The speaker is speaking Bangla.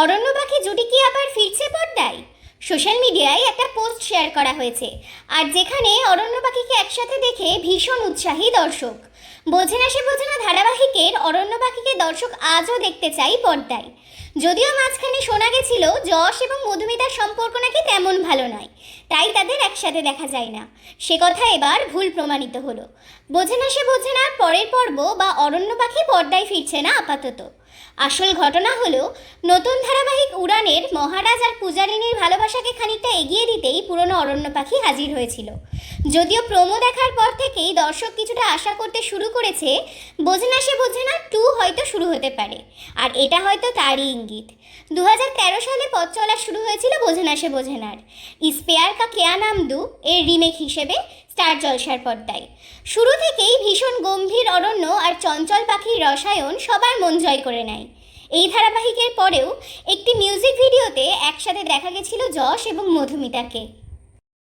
অরণ্য পাখি জুটি কি আবার ফিরছে পর্দায়? সোশ্যাল মিডিয়ায় একটা পোস্ট শেয়ার করা হয়েছে, আর যেখানে অরণ্য পাখিকে একসাথে দেখে ভীষণ উৎসাহী দর্শক। বোঝে না সে বোঝে না ধারাবাহিকের অরণ্য পাখিকে দর্শক আজও দেখতে চাই পর্দায়। যদিও মাঝখানে শোনা গেছিল, যশ এবং মধুমিতার সম্পর্ক নাকি তেমন ভালো নয়, তাই তাদের একসাথে দেখা যায় না। সে কথা এবার ভুল প্রমাণিত হলো। বোঝে না সে বোঝে না পরের পর্ব বা অরণ্য পাখি পর্দায় ফিরছে না আপাতত। আসল ঘটনা হলো নতুন ধারাবাহিক উড়ানের মহারাজ আর পূজারিনীর ভালোবাসাকে খানিকটা এগিয়ে দিতেই পুরনো অরণ্য পাখি হাজির হয়েছিল। যদিও প্রোমো দেখার পর থেকেই দর্শক কিছুটা আশা করতে শুরু করেছে, বোঝে না সে বোঝে না, টু হয়তো শুরু হতে পারে। আর এটা হয়তো তারই ইঙ্গিত। দু হাজার তেরো সালে পথ চলা শুরু হয়েছিল বোঝে না সে বোঝে নার ইস্পেয়ার কা কেয়া নাম দু, এর রিমেক হিসেবে স্টার জলসার পর্দায়। শুরু থেকেই ভীষণ গম্ভীর অরণ্য আর চঞ্চল পাখির রসায়ন সবার মন জয় করে নেয়। এই ধারাবাহিকের পরেও একটি মিউজিক ভিডিওতে একসাথে দেখা গেছিল যশ এবং মধুমিতাকে।